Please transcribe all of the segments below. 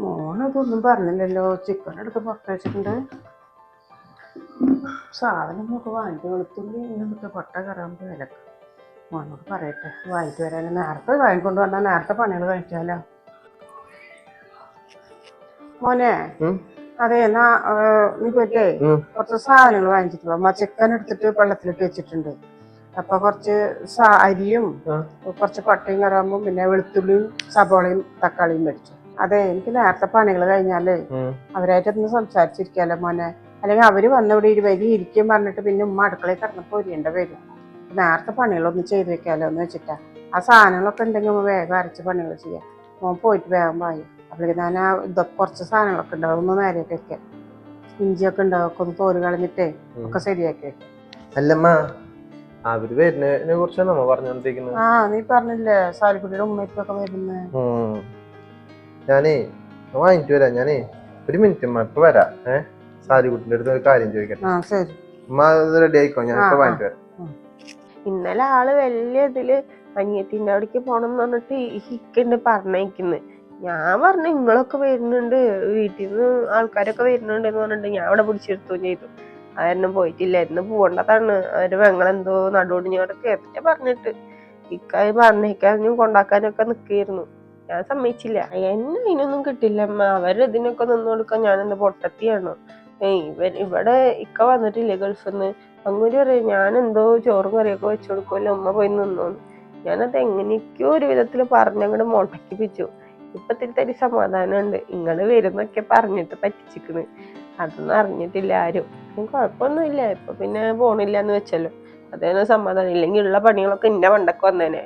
മോനതൊന്നും പറഞ്ഞില്ലല്ലോ. ചിക്കൻ എടുത്ത് പുറത്തയച്ചിട്ടുണ്ട് സാധനം നമുക്ക് വാങ്ങിച്ചു വെളുത്തുള്ളി ഇന്നത്തെ പൊട്ട കയറാൻ വിലക്ക് മോനോട് പറയട്ടെ. വാങ്ങിച്ചു വരാൻ നേരത്തെ വാങ്ങിക്കൊണ്ട് വന്നാൽ നേരത്തെ പണികൾ കഴിച്ചാലോ? മോനെ. അതെ എന്നാ നീ പോയിട്ടേ. കുറച്ച് സാധനങ്ങൾ വാങ്ങിച്ചിട്ട് പോവാം ചിക്കൻ എടുത്തിട്ട് വെള്ളത്തിലിട്ട് വെച്ചിട്ടുണ്ട്. അപ്പൊ കുറച്ച് സാ- അരിയും കുറച്ച് പട്ടയും കറാമ്പും പിന്നെ വെളുത്തുള്ളിയും സബോളയും തക്കാളിയും മേടിച്ചു. അതെ എനിക്ക് നേരത്തെ പണികൾ കഴിഞ്ഞാലേ. അവരായിട്ടൊന്ന് സംസാരിച്ചിരിക്കാലോ മോനെ. അല്ലെങ്കിൽ അവർ വന്നിവിടെ ഇരുവരി ഇരിക്കും പറഞ്ഞിട്ട് പിന്നെ ഉമ്മ അടുക്കളയിൽ കിടന്നപ്പോ ഒരിയേണ്ട വരും. നേരത്തെ പണികളൊന്നും ചെയ്ത് വെക്കാലോ എന്ന് വെച്ചിട്ടാ. ആ സാധനങ്ങളൊക്കെ ഉണ്ടെങ്കിൽ ഉമ്മ വേഗം അരച്ച് പണികൾ ചെയ്യാം. മോൻ പോയിട്ട് വേഗം വായി. അപ്പോഴേക്ക് ഞാൻ ആ ഇതൊക്കെ കുറച്ച് സാധനങ്ങളൊക്കെ ഉണ്ടാവും ഒന്ന് നേരെയൊക്കെ വെക്കാം. ഇഞ്ചിയൊക്കെ ഉണ്ടാവും ഒക്കെ ഒന്ന് തോൽ കളഞ്ഞിട്ടേ. ഒക്കെ ശരിയാക്കി വെക്കാം. അല്ലമ്മ അവർ വരുന്നതിനെ കുറിച്ചാണ് നമ്മ പറഞ്ഞോണ്ടിരിക്കുന്നത് ആ നീ പറഞ്ഞില്ലേ സാലിക്കുട്ടിയുടെ ഉമ്മയ്ക്കൊക്കെ വരുന്നേ. ഉം. ഞാനേ വാങ്ങിട്ട് വരാം. ഞാനേ ഒരു മിനിറ്റ് അമ്മ ഇപ്പൊ വരാം. ഏ? സാലിക്കുട്ടിന്റെ അടുത്ത് ഒരു കാര്യം ചോദിക്കട്ടെ. ആ ശരി. അമ്മ റെഡി ആയിക്കോ? ഞാൻ ഇപ്പൊ. വാങ്ങിട്ട് വരാം. ഇന്നലെ ആൾ വലിയ ഇതിൽ അനിയത്തിന്റെ അവിടേക്ക് പോണം എന്ന് പറഞ്ഞിട്ട് ഹിക്കുണ്ട് പറഞ്ഞേക്കുന്നു. ഞാൻ പറഞ്ഞു നിങ്ങളൊക്കെ വരുന്നുണ്ട് വീട്ടിൽ നിന്ന് ആൾക്കാരൊക്കെ വരുന്നുണ്ട് എന്ന് പറഞ്ഞിട്ട് ഞാൻ അവിടെ പിടിച്ചെടുത്തുകയും ചെയ്തു. അതൊന്നും പോയിട്ടില്ല. എന്ന് പോകേണ്ടതാണ്. അവർ വെങ്ങളെന്തോ നടുവൊടിഞ്ഞോടൊക്കെ എത്ര പറഞ്ഞിട്ട്. ഇക്കായി പറഞ്ഞേക്കാനും കൊണ്ടാക്കാനൊക്കെ നിക്കായിരുന്നു. ഞാൻ സമ്മതിച്ചില്ല. എന്നെ അതിനൊന്നും കിട്ടില്ല. അമ്മ അവർ ഇതിനൊക്കെ നിന്ന് കൊടുക്കാൻ ഞാൻ എന്ത് പൊട്ടത്തിയാണ് ഇവർ ഇവിടെ ഇക്ക വന്നിട്ടില്ലേ ഗൾഫിൽ നിന്ന് പറയാം ഞാൻ എന്തോ ചോറും കറിയൊക്കെ വെച്ചു കൊടുക്കുമല്ലോ ഉമ്മ പോയി നിന്നോന്ന്. ഞാനത് എങ്ങനെയൊക്കെയോ ഒരു വിധത്തിൽ പറഞ്ഞങ്ങോട്ട് മുടക്കിപ്പിച്ചു. ഇപ്പത്തിൽ തരി സമാധാനമുണ്ട്. ഇങ്ങൾ വരുന്നൊക്കെ പറഞ്ഞിട്ട് പറ്റിച്ചിക്കണ്. അതൊന്നും അറിഞ്ഞിട്ടില്ല ആരും. കുഴപ്പമൊന്നുമില്ല ഇപ്പൊ പിന്നെ പോണില്ല എന്ന് വെച്ചല്ലോ. അതൊന്നും സമാധാനം. ഇല്ലെങ്കിൽ ഉള്ള പണികളൊക്കെ എന്റെ മണ്ടക്ക് വന്നേനെ.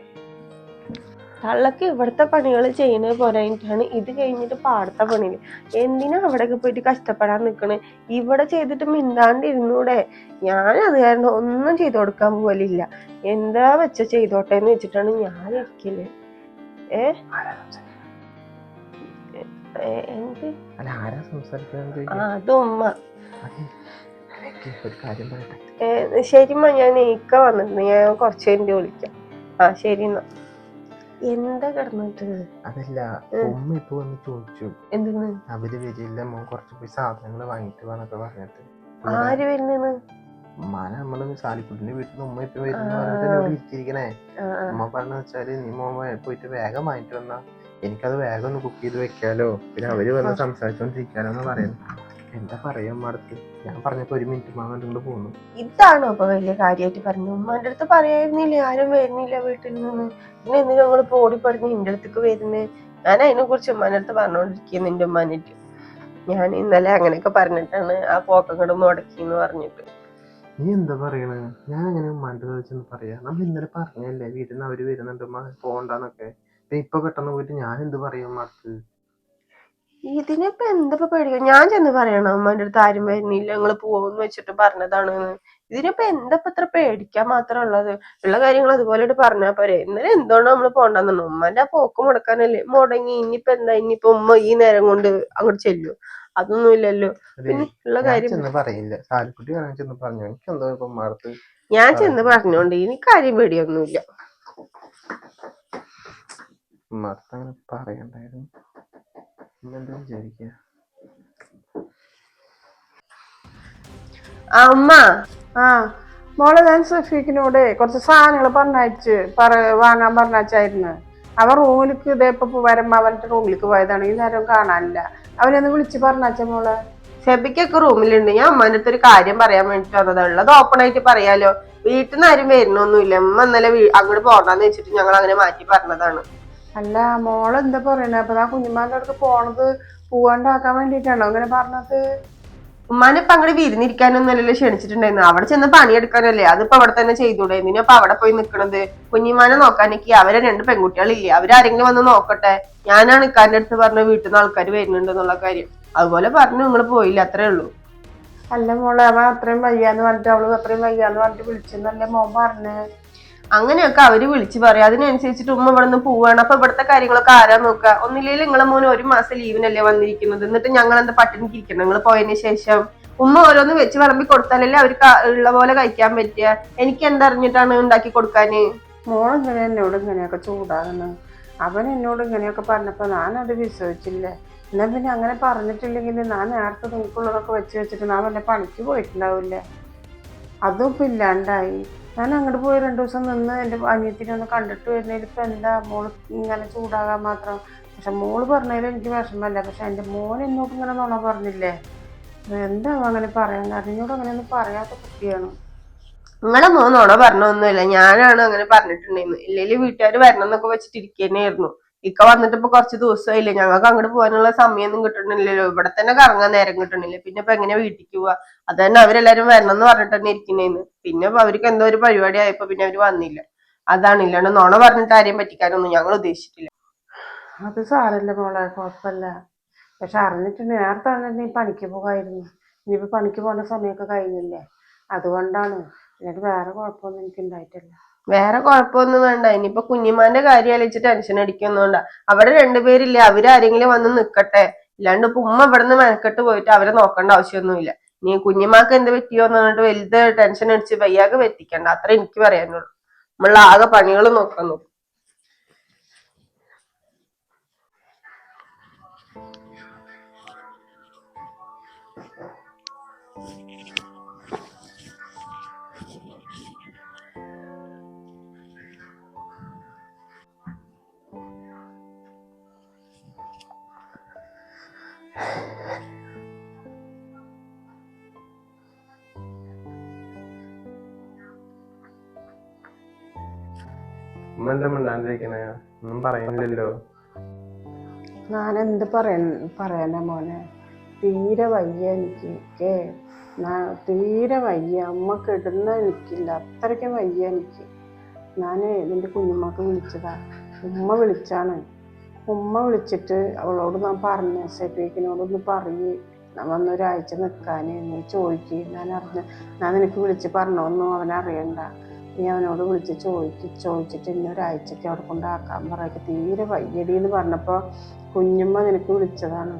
തള്ളക്ക് ഇവിടുത്തെ പണികൾ ചെയ്യുന്നത് പോരായിട്ടാണ് ഇത് കഴിഞ്ഞിട്ട് പാടത്തെ പണി എന്തിനാ അവിടെയൊക്കെ പോയിട്ട് കഷ്ടപ്പെടാൻ നിൽക്കണേ ഇവിടെ ചെയ്തിട്ട് മിണ്ടാണ്ട് ഇരുന്നൂടെ ഞാൻ അത് കാരണം ഒന്നും ചെയ്തു കൊടുക്കാൻ പോലില്ല. എന്താ വെച്ച ചെയ്തോട്ടെ എന്ന് വെച്ചിട്ടാണ് ഞാൻ ഇരിക്കൽ ഏ? ഏ, എന്ത് അല്ല ആരാ സംസാരിക്കുന്നത് അത്. ഉമ്മ ഒരു കാര്യം പറയട്ടെ? ശരിമ്മ ഞാൻ ഇക്ക വന്നിട്ടുണ്ട്. ഞാൻ കുറച്ച് കഴിഞ്ഞ് വിളിക്കാം. ആ ശരി എന്നാ എന്താ കിടന്നിട്ട്? അതല്ല ഉമ്മ ഇപ്പൊ വന്ന് ചോദിച്ചു. എന്തിന് അവർ വരില്ല മോൻ കുറച്ച് പോയി സാധനങ്ങൾ വാങ്ങിട്ട് പോവാന്നൊക്കെ പറഞ്ഞിട്ട്. ആര് വരുന്നെന്ന്? ഉമ്മാനെ നമ്മൾ സാലിക്കുട്ടിന്റെ വീട്ടിൽ ഉമ്മ ഇപ്പൊ വരുന്ന ആ. ഉമ്മ പറഞ്ഞ വെച്ചാൽ നീ മോൻ പോയിട്ട് വേഗം വാങ്ങിട്ട് വന്നാ എനിക്കത് വേഗം ഒന്ന് കുക്ക് ചെയ്ത് വെക്കാലോ. പിന്നെ അവർ വന്ന് സംസാരിച്ചോണ്ടിരിക്കാലോ എന്ന് പറയുന്നു എന്താ പറയാ ഉമ്മടുത്ത്? ഞാൻ പറഞ്ഞപ്പോ ഒരു മിനിറ്റ് മാമൻ കൊണ്ട് പോന്നു. ഇതാണോ ഇപ്പൊ വലിയ കാര്യമായിട്ട് പറഞ്ഞു ഉമ്മാന്റെ അടുത്ത് പറയായിരുന്നില്ലേ ആരും വരുന്നില്ല വീട്ടിൽ നിന്ന്. പിന്നെ എന്തിനാ ഇപ്പൊ ഓടിപ്പടുന്ന് നിന്റെ അടുത്തേക്ക് വരുന്നത് ഞാൻ അതിനെ കുറിച്ച് ഉമ്മാന്റെ അടുത്ത് പറഞ്ഞോണ്ടിരിക്കുന്നു നിന്റെ ഉമ്മാനിട്ട് ഞാൻ ഇന്നലെ അങ്ങനെയൊക്കെ പറഞ്ഞിട്ടാണ് ആ പോക്കങ്ങട് മുടക്കി എന്ന് പറഞ്ഞിട്ട്. നീ എന്താ പറയണേ? ഞാൻ അങ്ങനെ ഉമ്മാന്റെ ചെന്ന് പറയാ. നമ്മൾ ഇന്നലെ പറഞ്ഞല്ലേ വീട്ടിൽ നിന്ന് അവർ വരുന്നുണ്ട് ഉമ്മ പോണ്ടെന്നൊക്കെ. ഇപ്പൊ പെട്ടെന്ന് പോയിട്ട് ഞാൻ എന്ത് പറയും ഇതിനിപ്പോ എന്താ പേടിക്കുക ഞാൻ ചെന്ന് പറയണം അമ്മന്റെ അടുത്ത് ആരും വരുന്നില്ല ഞങ്ങൾ പോവെന്ന് വെച്ചിട്ട് പറഞ്ഞതാണ് ഇതിനിപ്പോ എന്താ ഇത്ര പേടിക്കാൻ മാത്രം ഉള്ളത്? ഉള്ള കാര്യങ്ങൾ അതുപോലെ പറഞ്ഞാ പോരെ. ഇന്നലെ എന്തുകൊണ്ട് നമ്മൾ പോണ്ടെന്നു ഉമ്മന്റെ ആ പോക്ക് മുടക്കാനല്ലേ? മുടങ്ങി ഇനിയിപ്പോ എന്താ? ഇനിയിപ്പോ ഉമ്മ ഈ നേരം കൊണ്ട് അങ്ങോട്ട് ചെല്ലും. അതൊന്നും ഇല്ലല്ലോ. പിന്നെ ഉള്ള ഞാൻ കാര്യം ചെന്ന് പറയില്ല. സാലിക്കുട്ടി ചെന്ന് പറഞ്ഞു. എനിക്ക് എന്തോ ഇപ്പൊ ഉമ്മടുത്ത് ഞാൻ ചെന്ന് പറഞ്ഞോണ്ട് എനിക്ക് കാര്യം പേടിയൊന്നുമില്ല. ഉമ്മടുത്ത് അങ്ങനെ പറയണ്ടായിരുന്നു. എന്താ വിചാരിക്കുക ആ ഉമ്മ ആ. മോളെ ഞാൻ സഫീഖിനോട് കുറച്ച് സാധനങ്ങൾ പറഞ്ഞയച്ച് പറ വാങ്ങാൻ പറഞ്ഞയച്ചായിരുന്നു. അവൻ റൂമിലേക്ക് ഇതേപ്പോ വരുമ്പോ അവന്റെ റൂമിലേക്ക് പോയതാണ്. ഈ നേരം കാണാനില്ല. അവനൊന്ന് വിളിച്ച് പറഞ്ഞയച്ച മോളെ. ഷെബിക്കൊക്കെ റൂമിലുണ്ട്. ഞാൻ അടുത്ത് ഒരു കാര്യം പറയാൻ വേണ്ടിട്ട് വന്നതാ. ഉള്ളത് ഓപ്പൺ ആയിട്ട് പറയാലോ. വീട്ടിൽ നിന്ന് ആരും വരുന്നൊന്നുമില്ല. അമ്മ ഇന്നലെ അങ്ങോട്ട് പോകണ്ടെന്ന് വെച്ചിട്ട് ഞങ്ങൾ അങ്ങനെ മാറ്റി പറഞ്ഞതാണ്. അല്ല മോൾ എന്താ പറയണേ? അപ്പൊ ആ കുഞ്ഞുമാന്റെ അടുത്ത് പോണത് പോവാണ്ടാക്കാൻ വേണ്ടിട്ടാണോ? അങ്ങനെ പറഞ്ഞത്. ഉമ്മാനെ ഇപ്പൊ അങ്ങോട്ട് വിരുന്നിരിക്കാനൊന്നുമല്ലല്ലോ ക്ഷണിച്ചിട്ടുണ്ടായിരുന്നു. അവിടെ ചെന്ന് പണിയെടുക്കാനല്ലേ? അതിപ്പോ അവിടെ തന്നെ ചെയ്തൂടെ? എന്തിനാ അവിടെ പോയി നിക്കണത്? കുഞ്ഞിമാനെ നോക്കാനൊക്കെ അവരെ രണ്ട് പെൺകുട്ടികളില്ലേ? അവരാരെങ്കിലും വന്ന് നോക്കട്ടെ? ഞാനാണ് ഇക്കാന്റെ അടുത്ത് പറഞ്ഞ വീട്ടിൽ നിന്ന് ആൾക്കാർ വരുന്നുണ്ടെന്നുള്ള കാര്യം. അതുപോലെ പറഞ്ഞു നിങ്ങൾ പോയില്ല അത്രേ ഉള്ളൂ. അല്ല മോളെ അവൻ അത്രയും വയ്യാന്ന് പറഞ്ഞിട്ട് അവൾ അത്രയും വയ്യാന്ന് പറഞ്ഞിട്ട് വിളിച്ചെന്നല്ലേ മോൻ പറഞ്ഞേ? അങ്ങനെയൊക്കെ അവർ വിളിച്ചു പറയും. അതിനനുസരിച്ചിട്ട് ഉമ്മ ഇവിടെ നിന്ന് പോവാണ്. അപ്പൊ ഇവിടുത്തെ കാര്യങ്ങളൊക്കെ ആരാ നോക്കുക? ഒന്നില്ലെങ്കിൽ നിങ്ങളെ മോൻ ഒരു മാസം ലീവിനല്ലേ വന്നിരിക്കുന്നത്? എന്നിട്ട് ഞങ്ങൾ എന്താ പട്ടിണിക്ക് നിങ്ങൾ പോയതിന് ശേഷം ഉമ്മ ഓരോന്ന് വെച്ച് വിളമ്പി കൊടുത്താലല്ലേ അവർക്ക് ഉള്ള പോലെ കഴിക്കാൻ പറ്റുക? എനിക്ക് എന്തറിഞ്ഞിട്ടാണ് ഉണ്ടാക്കി കൊടുക്കാന്? മോളെങ്ങനെ എന്നോട് ഇങ്ങനെയൊക്കെ ചൂടാകുന്നു. അവൻ എന്നോട് ഇങ്ങനെയൊക്കെ പറഞ്ഞപ്പോൾ ഞാനത് വിശ്വസിച്ചില്ലേ. എന്നാൽ പിന്നെ അങ്ങനെ പറഞ്ഞിട്ടില്ലെങ്കിൽ ഞാൻ നേരത്തെ തൂക്കുള്ളതൊക്കെ വെച്ച് വെച്ചിട്ട് ഞാൻ വല്ല പണിക്ക് പോയിട്ടുണ്ടാവില്ലേ. അതും ഇല്ലാണ്ടായി. ഞാൻ അങ്ങോട്ട് പോയി രണ്ടു ദിവസം നിന്ന് എന്റെ അനിയത്തിനെ ഒന്ന് കണ്ടിട്ട് വരുന്നതിൽ ഇപ്പം എന്താ മോൾ ഇങ്ങനെ ചൂടാകാൻ മാത്രം. പക്ഷെ മോൾ പറഞ്ഞതിൽ എനിക്ക് വിഷമമല്ല പക്ഷെ എന്റെ മോൻ എന്നോട് ഇങ്ങനെ നുണ പറഞ്ഞില്ലേ? എന്താ അങ്ങനെ പറയാൻ അതിനോട് അങ്ങനെ ഒന്നും പറയാത്ത കുട്ടിയാണ്. നിങ്ങളെ മോൻ നോണ പറഞ്ഞൊന്നുമില്ല. ഞാനാണ് അങ്ങനെ പറഞ്ഞിട്ടുണ്ടായിരുന്നു ഇല്ലെങ്കിൽ വീട്ടുകാർ വരണം എന്നൊക്കെ വെച്ചിട്ട് ഇരിക്കുന്നതായിരുന്നു ഇക്ക വന്നിട്ട് ഇപ്പൊ കുറച്ച് ദിവസമായില്ലേ ഞങ്ങൾക്ക് അങ്ങോട്ട് പോകാനുള്ള സമയമൊന്നും കിട്ടണില്ലല്ലോ ഇവിടെ തന്നെ കറങ്ങാൻ നേരം കിട്ടണില്ല പിന്നെ ഇപ്പൊ എങ്ങനെ വീട്ടിക്ക് പോവാ? അത് തന്നെ അവരെല്ലാരും വരണം എന്ന് പറഞ്ഞിട്ട് തന്നെ ഇരിക്കുന്നേന്ന്. പിന്നെ അവർക്ക് എന്തോ ഒരു പരിപാടി ആയപ്പോ പിന്നെ അവർ വന്നില്ല. അതാണ് ഇല്ലാണ്ട് നോണ പറഞ്ഞിട്ട് ആരെയും പറ്റിക്കാനൊന്നും ഞങ്ങൾ ഉദ്ദേശിച്ചിട്ടില്ല. അത് സാരല്ല മോളെ കുഴപ്പമില്ല പക്ഷെ അറിഞ്ഞിട്ട് നേരത്തെ അറിഞ്ഞിട്ട് പണിക്ക് പോകായിരുന്നു. ഇനിയിപ്പോ പണിക്ക് പോകുന്ന സമയമൊക്കെ കഴിഞ്ഞില്ലേ. അതുകൊണ്ടാണ്. എന്നിട്ട് വേറെ കുഴപ്പമൊന്നും എനിക്ക് ഉണ്ടായിട്ടില്ല വേറെ കുഴപ്പമൊന്നും വേണ്ട. ഇനിയിപ്പൊ കുഞ്ഞിമാന്റെ കാര്യം ആലോചിച്ച് ടെൻഷൻ അടിക്കൊന്നുണ്ട. അവിടെ രണ്ടുപേരില്ലേ? അവരാരെങ്കിലും വന്ന് നിക്കട്ടെ. ഇല്ലാണ്ട് ഇപ്പൊ ഉമ്മ ഇവിടുന്ന് മെനക്കെട്ട് പോയിട്ട് അവരെ നോക്കേണ്ട ആവശ്യമൊന്നുമില്ല. നീ കുഞ്ഞിമാക്ക് എന്ത് പറ്റിയോന്ന് പറഞ്ഞിട്ട് വലുത് ടെൻഷൻ അടിച്ച് വയ്യാകെ പറ്റിക്കണ്ട. അത്ര എനിക്ക് പറയാനുള്ളൂ. നമ്മളാകെ പണികൾ നോക്കാൻ നോക്കും. ഉമ്മ എന്താ മിണ്ടാണ്ടിരിക്കണേ? ഒന്നും പറയുന്നില്ലല്ലോ. ഞാൻ എന്ത് പറയാൻ പറയാനാ മോനെ? തീരെ വയ്യ എനിക്ക്. തീരെ വയ്യ. അമ്മ കിടുന്ന എനിക്കില്ല. അത്രയ്ക്ക് വയ്യ എനിക്ക്. ഞാൻ നിന്റെ കുഞ്ഞുമ്മക്ക് വിളിച്ചതാ. ഉമ്മ വിളിച്ചാണ്. ഉമ്മ വിളിച്ചിട്ട് അവളോട് ഞാൻ പറഞ്ഞു സെഫീക്കിനോടൊന്ന് പറയ്. ഞാൻ വന്നൊരാഴ്ച നിൽക്കാൻ നീ ചോദിക്ക്. ഞാൻ അറിഞ്ഞ ഞാൻ നിനക്ക് വിളിച്ച് പറഞ്ഞോന്നും അവനറിയണ്ട. നീ അവനോട് വിളിച്ച് ചോദിക്ക് ചോദിച്ചിട്ട് ഇനി ഒരാഴ്ചയ്ക്ക് അവിടെ കൊണ്ടാക്കാൻ പറയൊക്കെ തീരെ വയ്യടി എന്ന് പറഞ്ഞപ്പോൾ കുഞ്ഞുമ്മ നിനക്ക് വിളിച്ചതാണ്.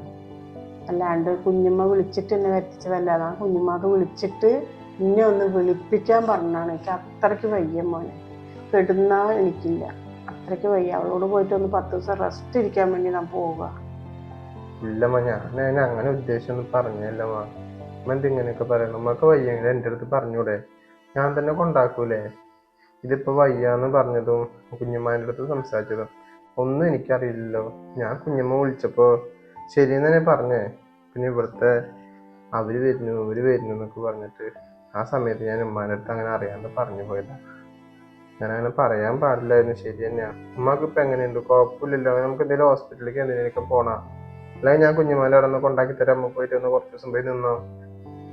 അല്ലാണ്ട് കുഞ്ഞുമ്മ വിളിച്ചിട്ട് എന്നെ വരുത്തിച്ചതല്ല. അതാ കുഞ്ഞുമ്മക്ക് വിളിച്ചിട്ട് ഇന്നെ ഒന്ന് വിളിപ്പിക്കാൻ പറഞ്ഞാണ് എനിക്ക് അത്രയ്ക്ക് വയ്യ മോനെ. കെടുന്നാ എനിക്കില്ല. അത്രയ്ക്ക് വയ്യ. അവളോട് പോയിട്ട് ഒന്ന് പത്ത് ദിവസം റെസ്റ്റ് ഇരിക്കാൻ വേണ്ടി ഞാൻ പോവുക ഇല്ലമ്മ ഞാൻ അങ്ങനെ ഉദ്ദേശമൊന്നും പറഞ്ഞല്ലമ്മ എന്തിങ്ങനെയൊക്കെ പറയണം? ഉമ്മക്ക് വയ്യെങ്കിൽ എന്റെ അടുത്ത് പറഞ്ഞൂടെ. ഞാൻ തന്നെ കൊണ്ടാക്കൂലേ? ഇതിപ്പോ വയ്യാന്ന് പറഞ്ഞതും കുഞ്ഞുമ്മാന്റെ അടുത്ത് സംസാരിച്ചതും ഒന്നും എനിക്കറിയില്ലല്ലോ. ഞാൻ കുഞ്ഞമ്മ വിളിച്ചപ്പോ ശരിയെന്ന് തന്നെ പറഞ്ഞേ. പിന്നെ ഇവിടുത്തെ അവർ വരുന്നു ഇവർ വരുന്നു എന്നൊക്കെ പറഞ്ഞിട്ട് ആ സമയത്ത് ഞാൻ ഉമ്മാന്റെ അടുത്ത് അങ്ങനെ അറിയാണ്ട് പറഞ്ഞു പോയതാ. ഞാൻ അങ്ങനെ പറയാൻ പാടില്ലായിരുന്നു ശരി തന്നെയാണ് ഉമ്മക്ക് ഇപ്പൊ എങ്ങനെയുണ്ട്? കുഴപ്പമില്ലല്ലോ. നമുക്ക് എന്തെങ്കിലും ഹോസ്പിറ്റലിലേക്ക് എന്തെങ്കിലുമൊക്കെ പോണാ. അല്ലെങ്കിൽ ഞാൻ കുഞ്ഞുമാല അവിടെ നിന്ന് കൊണ്ടാക്കി തരാം പോയിട്ട് ഒന്ന് കുറച്ച് ദിവസം പോയി നിന്നോ?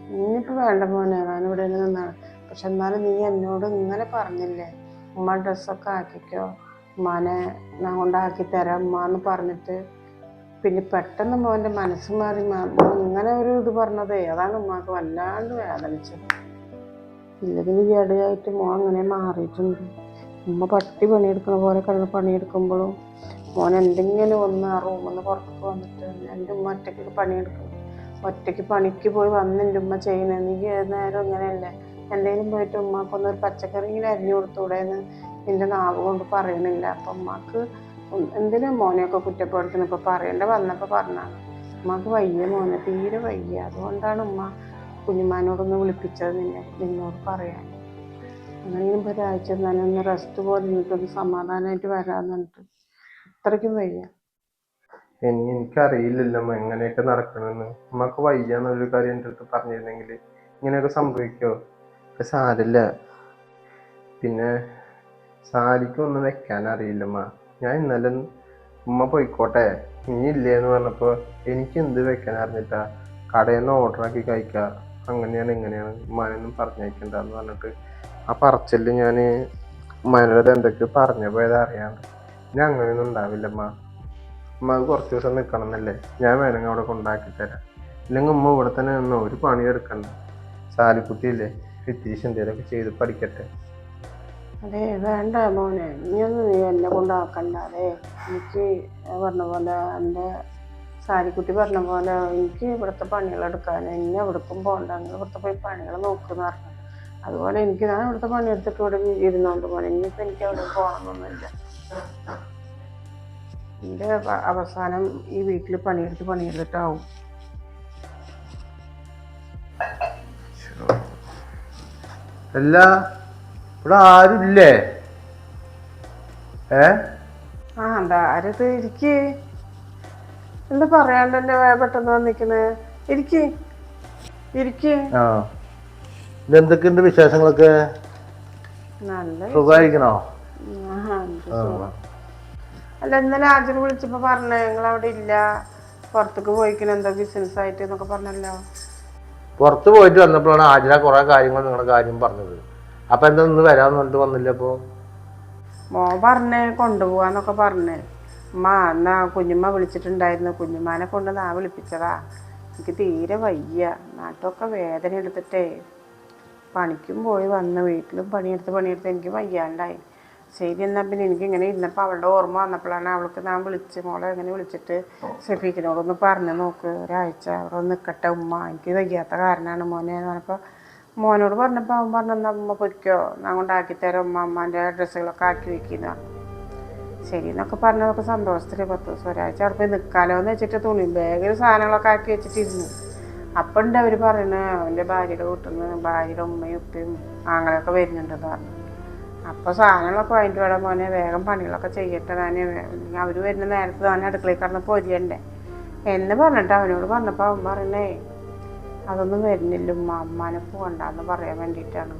ഇനിയിപ്പോൾ വേണ്ട മോനെ. ഞാനിവിടെ നിന്നാണ് പക്ഷെ എന്നാലും നീ എന്നോട് ഇങ്ങനെ പറഞ്ഞില്ലേ? ഉമ്മ ഡ്രസ്സൊക്കെ ആക്കിക്കോ. ഉമ്മാനെ ഞാൻ കൊണ്ടാക്കി തരാം ഉമ്മ എന്ന് പറഞ്ഞിട്ട്. പിന്നെ പെട്ടെന്ന് മോന്റെ മനസ്സ് മാറി ഇങ്ങനെ ഒരു ഇത് പറഞ്ഞതേ അതാണ് ഉമ്മാക്ക് വല്ലാണ്ട് വേദനിച്ചത്. ഇല്ലെങ്കിൽ ഈ ഇടയായിട്ട് മോൻ അങ്ങനെ മാറിയിട്ടുണ്ട്. ഉമ്മ പട്ടി പണിയെടുക്കുന്ന പോലെ കിടന്ന് പണിയെടുക്കുമ്പോഴും മോൻ എന്തെങ്കിലും ഒന്ന് ആ റൂമിൽ നിന്ന് പുറത്തേക്ക് വന്നിട്ട് എന്റെ ഉമ്മ ഒറ്റയ്ക്ക് പണിയെടുക്കും. ഒറ്റയ്ക്ക് പണിക്ക് പോയി വന്ന് എന്റെ ഉമ്മ ചെയ്യണേ നീ ഏത് നേരം ഇങ്ങനെയല്ലേ? എന്തെങ്കിലും പോയിട്ട് ഉമ്മാക്കൊന്ന് ഒരു പച്ചക്കറിയെങ്കിലും അരിഞ്ഞു കൊടുത്തൂടെ എന്ന് എന്റെ നാവ് കൊണ്ട് പറയണില്ല. അപ്പം ഉമ്മാക്ക് എന്തിനാ മോനെയൊക്കെ കുറ്റപ്പെടുത്തുന്നത് ഇപ്പം പറയേണ്ട വന്നപ്പോൾ പറഞ്ഞാണ് ഉമ്മാക്ക് വയ്യ മോനെ തീരെ വയ്യ. അതുകൊണ്ടാണ് ഉമ്മ കുഞ്ഞുമാനോടൊന്ന് വിളിപ്പിച്ചത് നിന്നെ നിന്നോട് പറയാൻ. അങ്ങനെയും ഇപ്പോൾ ഒരാഴ്ച ഞാനൊന്ന് റെസ്റ്റ് പോലെ നിന്നിട്ടൊന്ന് സമാധാനമായിട്ട് പറഞ്ഞിട്ട് അത്രയ്ക്കും വയ്യ. ഇനി എനിക്കറിയില്ലല്ലോ എങ്ങനെയൊക്കെ നടക്കണമെന്ന് ഉമ്മക്ക് വയ്യ എന്നൊരു കാര്യം എന്റെ അടുത്ത് പറഞ്ഞിരുന്നെങ്കിൽ ഇങ്ങനെയൊക്കെ സംഭവിക്കോ പക്ഷെ സാരില്ല. പിന്നെ സാരിക്കും ഒന്നും വെക്കാൻ അറിയില്ലമ്മ. ഞാൻ ഇന്നലെ ഉമ്മ പോയിക്കോട്ടെ നീ ഇല്ലേന്ന് പറഞ്ഞപ്പോൾ എനിക്ക് എന്ത് വെക്കാൻ അറിഞ്ഞിട്ടാ? കടയിൽ നിന്ന് ഓർഡർ ആക്കി കഴിക്കുക അങ്ങനെയാണ് ഇങ്ങനെയാണ് ഉമ്മാനൊന്നും പറഞ്ഞേക്കണ്ടെന്ന് പറഞ്ഞിട്ട് ആ പറച്ചിൽ ഞാൻ ഉമ്മാനോട് എന്തൊക്കെ പറഞ്ഞു പോയത് അറിയാണ്ട്. ഞാൻ അങ്ങനെയൊന്നും ഉണ്ടാവില്ലമ്മ. ഉമ്മ കുറച്ച് ദിവസം നിൽക്കണം എന്നല്ലേ ഞാൻ വേണമെങ്കിൽ അവിടെ കൊണ്ടാക്കി തരാം ഇല്ലെങ്കിൽ ഉമ്മ ഇവിടെ തന്നെ നിന്നോ ഒരു പണി എടുക്കണ്ട സാലിക്കുട്ടിയില്ലേ ഹിത്തീഷ് എന്തെങ്കിലുമൊക്കെ ചെയ്ത് പഠിക്കട്ടെ. അതെ വേണ്ട മോനെ. ഇനിയൊന്നും നീ എന്നെ കൊണ്ടാക്കണ്ട അതെ എനിക്ക് പറഞ്ഞ പോലെ എന്റെ സാരിക്കുട്ടി പറഞ്ഞ പോലെ എനിക്ക് ഇവിടുത്തെ പണികൾ എടുക്കാൻ എന്നെ എവിടേക്കും പോകണ്ട. അങ്ങനെ ഇവിടുത്തെ പോയി പണികൾ നോക്കുന്ന പറഞ്ഞു. അതുപോലെ എനിക്ക് ഞാൻ ഇവിടുത്തെ പണിയെടുത്തിട്ട് ഇവിടെ ഇരുന്നോണ്ട് പോലെ ഇനിയിപ്പോൾ എനിക്ക് അവിടെ പോകണമെന്നൊന്നുമില്ല എന്റെ അവസാനം ഈ വീട്ടിൽ പണിയെടുത്ത് പണിയെടുത്തിട്ടാവും. അല്ല ഇവിടെ ആരുമില്ലേ ഏ? ആ എന്താ ആരത് ഇരിക്ക്. എന്താ പറയാണ്ട് തന്നെ പെട്ടെന്ന് വന്നിക്കണേ ഇരിക്ക്. ഇരിക്ക്. ആ. എന്തൊക്കെയുണ്ട് വിശേഷങ്ങളൊക്കെ? നല്ല സുഖമായിരിക്കണോ ആ, എന്ത് സുഖം. അല്ല ഇന്നലെ ആജർ വിളിച്ചപ്പോ പറഞ്ഞേ ഞങ്ങൾ അവിടെ ഇല്ല. പുറത്തേക്ക് പോയിക്കണ. എന്തോ ബിസിനസ് ആയിട്ട്? എന്നൊക്കെ പറഞ്ഞല്ലോ. പുറത്ത് പോയിട്ട് വന്നപ്പോഴാണ് ആജിര കുറെ കാര്യങ്ങൾ നിങ്ങളുടെ കാര്യം പറഞ്ഞത്. അപ്പൊ എന്താ ഇന്ന് വരാന്ന് പറഞ്ഞിട്ട് വന്നില്ല അപ്പോൾ മോ പറഞ്ഞേ കൊണ്ടുപോവാന്നൊക്കെ പറഞ്ഞേ. അമ്മ എന്നാ കുഞ്ഞുമ്മ വിളിച്ചിട്ടുണ്ടായിരുന്നു. കുഞ്ഞുമ്മാനെ കൊണ്ട് നാ വിളിപ്പിച്ചതാ. എനിക്ക് തീരെ വയ്യ. നാട്ടൊക്കെ വേദന എടുത്തിട്ടേ. പണിക്കും പോയി വന്ന് വീട്ടിലും പണിയെടുത്ത് പണിയെടുത്ത് എനിക്ക് വയ്യാണ്ടായി. ശരി എന്നാൽ പിന്നെ എനിക്ക് ഇങ്ങനെ ഇരുന്നപ്പോൾ അവളുടെ ഓർമ്മ വന്നപ്പോഴാണ് അവൾക്ക് ഞാൻ വിളിച്ച് മോളെ അങ്ങനെ വിളിച്ചിട്ട് ഷെഫീക്കിനോടൊന്ന് പറഞ്ഞു നോക്ക്. ഒരാഴ്ച അവിടെ നിൽക്കട്ടെ ഉമ്മ. എനിക്ക് വയ്യാത്ത കാരണമാണ് മോനെ എന്ന് പറഞ്ഞപ്പോൾ മോനോട് പറഞ്ഞപ്പോൾ അവൻ പറഞ്ഞു എന്നാൽ ഉമ്മ പൊയ്ക്കോ. ഞാൻ കൊണ്ടാക്കി തരാം ഉമ്മ. അമ്മാന്റെ ഡ്രസ്സുകളൊക്കെ ആക്കി വയ്ക്കുന്ന ശരി എന്നൊക്കെ പറഞ്ഞതൊക്കെ സന്തോഷത്തിൽ പത്ത് ദിവസം. ഒരാഴ്ച അവിടെ പോയി നിൽക്കാലോ എന്ന് വെച്ചിട്ട് തുണി ബാഗിൽ സാധനങ്ങളൊക്കെ ആക്കി വെച്ചിട്ടിരുന്നു. അപ്പം ഉണ്ട് അവർ പറയുന്നത് അവന്റെ ഭാര്യയുടെ വീട്ടിൽ നിന്ന് ഭാര്യയുടെ ഉമ്മയും ഉപ്പയും ആങ്ങളൊക്കെ വരുന്നുണ്ടെന്ന് പറഞ്ഞു. അപ്പോൾ സാധനങ്ങളൊക്കെ വാങ്ങിട്ട് വേണം മോനെ. വേഗം പണികളൊക്കെ ചെയ്യട്ടെ ഞാൻ അവർ വരുന്ന നേരത്ത് തന്നെ അടുക്കളയിൽ കിടന്ന് പൊരിയണ്ടേ എന്ന് പറഞ്ഞിട്ട് അവനോട് പറഞ്ഞപ്പോൾ അവൻ പറയണേ അതൊന്നും വരുന്നില്ല ഉമ്മ അമ്മാനെ പോകണ്ടെന്ന് പറയാൻ വേണ്ടിയിട്ടാണ്.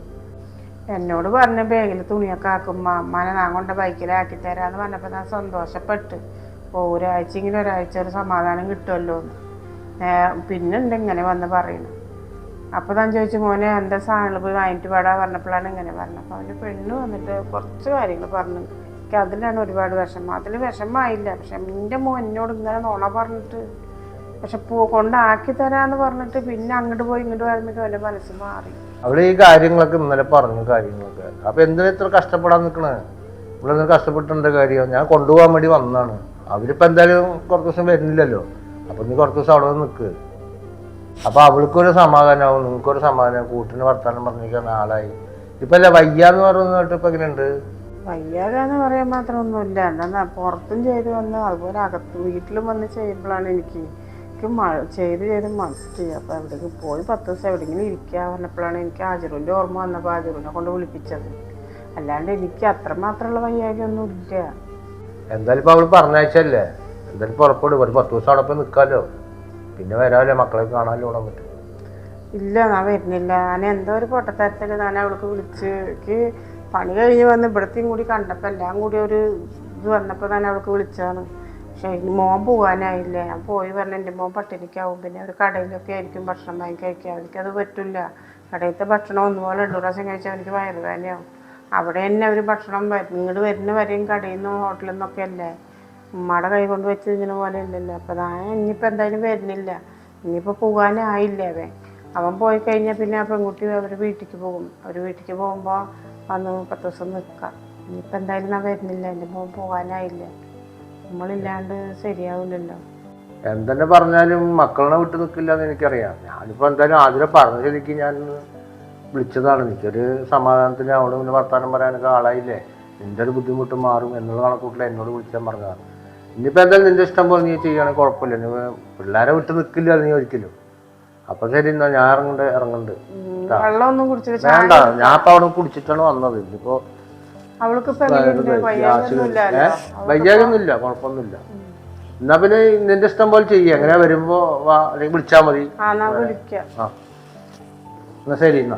എന്നോട് പറഞ്ഞ ബാഗിൽ തുണിയൊക്കെ ആക്കും അമ്മാനെ ഞാൻ കൊണ്ട് ബൈക്കിലാക്കി തരാന്ന് പറഞ്ഞപ്പോൾ ഞാൻ സന്തോഷപ്പെട്ട്. ഇങ്ങനെ ഒരാഴ്ച ഒരു സമാധാനം കിട്ടുമല്ലോ എന്ന് പിന്നെ ഉണ്ട് ഇങ്ങനെ വന്ന് പറയുന്നു അപ്പോൾ താൻ ചോദിച്ചു മോനെ എന്താ സാധനങ്ങൾ പോയി വാങ്ങിയിട്ട് പാടാ പറഞ്ഞപ്പോഴാണ് ഇങ്ങനെ പറഞ്ഞത്. അപ്പോൾ അവന്റെ പെണ്ണ് വന്നിട്ട് കുറച്ച് കാര്യങ്ങൾ പറഞ്ഞു. എനിക്ക് അതിലാണ് ഒരുപാട് വിഷമം. അതിൽ വിഷമമായില്ല. പക്ഷെ എന്റെ മോൻ എന്നോട് ഇങ്ങനെ നുണ പറഞ്ഞിട്ട് പക്ഷെ പോ കൊണ്ടാക്കി തരാന്ന് പറഞ്ഞിട്ട് പിന്നെ അങ്ങോട്ട് പോയി ഇങ്ങോട്ട് വരുമ്പോഴേക്കും അവന്റെ മനസ്സ് മാറി. അവൾ ഈ കാര്യങ്ങളൊക്കെ ഇന്നലെ പറഞ്ഞു കാര്യങ്ങളൊക്കെ. അപ്പൊ എന്തിനാ ഇത്ര കഷ്ടപ്പെടാൻ നിൽക്കണേ ഇവിടെ കഷ്ടപ്പെട്ടേണ്ട കാര്യം. ഞാൻ കൊണ്ടുപോകാൻ വേണ്ടി വന്നതാണ്. അവരിപ്പോ എന്തായാലും കുറച്ച് ദിവസം വരുന്നില്ലല്ലോ. അപ്പൊ നീ കുറച്ച് ദിവസം അവിടെ വന്ന് നിക്ക്. അപ്പൊ അവൾക്കൊരു സമാധാനമാവും നിങ്ങൾക്കൊരു സമാധാനം കൂട്ടിന് വർത്താനം പറഞ്ഞിരിക്കുന്ന ആളായി ഇപ്പൊ അല്ല വയ്യാന്ന് പറയുന്നതായിട്ട് ഇപ്പൊ എങ്ങനെയുണ്ട്? വയ്യാതെന്ന് പറയാൻ മാത്രം ഒന്നുമില്ല എന്താ പുറത്തും ചെയ്ത് വന്ന് അതുപോലെ അകത്ത് വീട്ടിലും വന്ന് ചെയ്യുമ്പോഴാണ് എനിക്ക് എനിക്ക് മഴ ചെയ്ത് ചെയ്ത് മടുത്ത് അപ്പോൾ എവിടേക്ക് പോയി പത്ത് ദിവസം എവിടെങ്കിലും ഇരിക്കുക പറഞ്ഞപ്പോഴാണ് എനിക്ക് ആജുറിന്റെ ഓർമ്മ വന്നപ്പോൾ ആജുറിനെ കൊണ്ട് വിളിപ്പിച്ചത്. അല്ലാണ്ട് എനിക്ക് അത്രമാത്രമുള്ള വയ്യാകൊന്നും ഇല്ല എന്തായാലും ഇപ്പൊ അവൾ പറഞ്ഞയച്ചല്ലേ എന്തായാലും പുറപ്പെടും. ഒരു പത്ത് ദിവസം അവിടെ പോയി നിൽക്കാമല്ലോ പിന്നെ വരാമല്ലോ മക്കളെ കാണാമല്ലോ ഇവിടെ പറ്റും. ഇല്ല ഞാൻ വരുന്നില്ല. ഞാൻ എന്തോ ഒരു പൊട്ടത്തരത്തിൽ ഞാൻ അവൾക്ക് വിളിച്ച് പണി കഴിഞ്ഞ് വന്ന് ഇവിടത്തെയും കൂടി കണ്ടപ്പോൾ എല്ലാം കൂടി ഒരു ഇത് വന്നപ്പോൾ ഞാൻ അവൾക്ക് വിളിച്ചതാണ്. പക്ഷേ മോൻ പോകാനായില്ല ഞാൻ പോയി പറഞ്ഞ എന്റെ മോൻ പട്ടിണിക്കാവും. പിന്നെ ഒരു കടയിലൊക്കെ ആയിരിക്കും ഭക്ഷണം വാങ്ങി കഴിക്കുക എനിക്കത് പറ്റില്ല കടയിലത്തെ ഭക്ഷണം ഒന്നുപോലെ രണ്ടു പ്രാവശ്യം കഴിച്ചാൽ എനിക്ക് വയറുവേദനയാവും. അവിടെ തന്നെ അവർ ഭക്ഷണം ഇങ്ങോട്ട് വരുന്ന വരെയും കടയിൽ നിന്നും ഹോട്ടലിൽ നിന്നൊക്കെ അല്ലേ? ഉമ്മയുടെ കൈ കൊണ്ട് വെച്ച് പോലെ ഇല്ലല്ലോ അപ്പോൾ ഞാൻ ഇനിയിപ്പോൾ എന്തായാലും വരുന്നില്ല. ഇനിയിപ്പോൾ പോകാനായില്ല അവൻ? അവൻ പോയി കഴിഞ്ഞാൽ പിന്നെ ആ പെൺകുട്ടി അവർ വീട്ടിലേക്ക് പോകും. അവർ വീട്ടിലേക്ക് പോകുമ്പോൾ വന്ന് പത്ത് ദിവസം നിൽക്കാം ഇനിയിപ്പോൾ എന്തായാലും ഞാൻ വരുന്നില്ല. എന്റെ മോൻ പോകാനായില്ല? നമ്മളില്ലാണ്ട് ശരിയാവില്ലല്ലോ എന്തെന്നെ പറഞ്ഞാലും മക്കളെ വിട്ട് നിൽക്കില്ല എന്ന് എനിക്കറിയാം. ഞാനിപ്പോൾ എന്തായാലും ആദ്യം പറഞ്ഞ ശരിക്ക് ഞാൻ വിളിച്ചതാണ്. എനിക്കൊരു സമാധാനത്തിന് അവിടെ പിന്നെ വർത്താനം പറയാനൊക്കെ ആളായില്ലേ? നിന്റെ ഒരു ബുദ്ധിമുട്ട് മാറും എന്നുള്ള കണക്കൂട്ടിൽ എന്നോട് വിളിച്ചാൽ പറഞ്ഞതാണ്. ഇനിയിപ്പോൾ എന്തായാലും നിന്റെ ഇഷ്ടം പോലെ നീ ചെയ്യണേ കുഴപ്പമില്ല. നീ പിള്ളേരെ വിട്ട് നിൽക്കില്ല നീ ഒരിക്കലും അപ്പൊ ശരി എന്നാ ഞാൻ ഇറങ്ങണ്ട് ഇറങ്ങണ്ട്. വെള്ളമൊന്നും വേണ്ട ഞാൻ ഇപ്പൊ അവിടെ കുടിച്ചിട്ടാണ് വന്നത്. ഇനിയിപ്പോ അവൾക്ക് വയ്യാകൊന്നുമില്ല കുഴപ്പമൊന്നുമില്ല. എന്നാ പിന്നെ നിന്റെ ഇഷ്ടം പോലെ ചെയ്യ. അങ്ങനെ വരുമ്പോ വാ അല്ലെങ്കിൽ വിളിച്ചാ മതി. ആ എന്നാ ശരി എന്നാ.